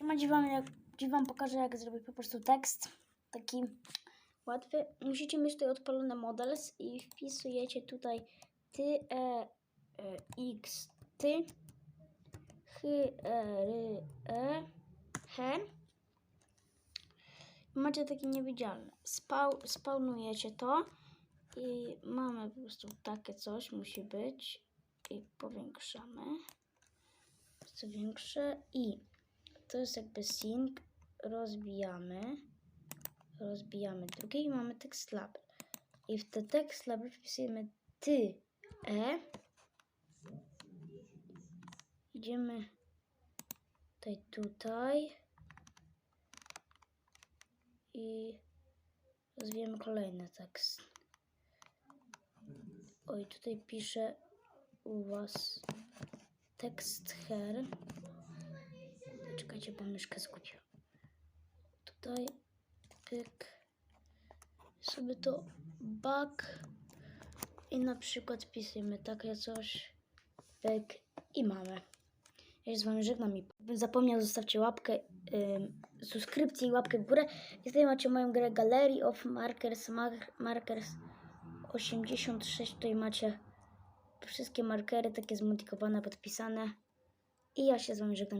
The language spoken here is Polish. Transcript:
Siema, dziś wam, jak, wam pokażę, jak zrobić po prostu tekst. Taki łatwy. Musicie mieć tutaj odpalone models i wpisujecie tutaj ty, e, e, x, ty, ch, e, ry, e, he. Macie takie niewidzialne. Spał, spawnujecie to i mamy po prostu takie coś, musi być. I powiększamy. Co większe i to jest jakby sync, rozbijamy, rozbijamy drugie i mamy tekst label. I w te tekst label wpisujemy ty, e. Idziemy tutaj, tutaj i rozwijamy kolejny tekst. Oj, tutaj piszę u was tekst her. Czekajcie, bo myszkę zgubię. Tutaj pyk. Sobie to back i na przykład wpisujemy takie coś. Pyk i mamy. Ja się z wami żegnam i zapomniał, zostawcie łapkę, ym, subskrypcję i łapkę w górę. I tutaj macie moją grę Gallery of Markers, Mar Markers 86. Tutaj macie wszystkie markery takie zmodyfikowane, podpisane. I ja się z wami żegnam.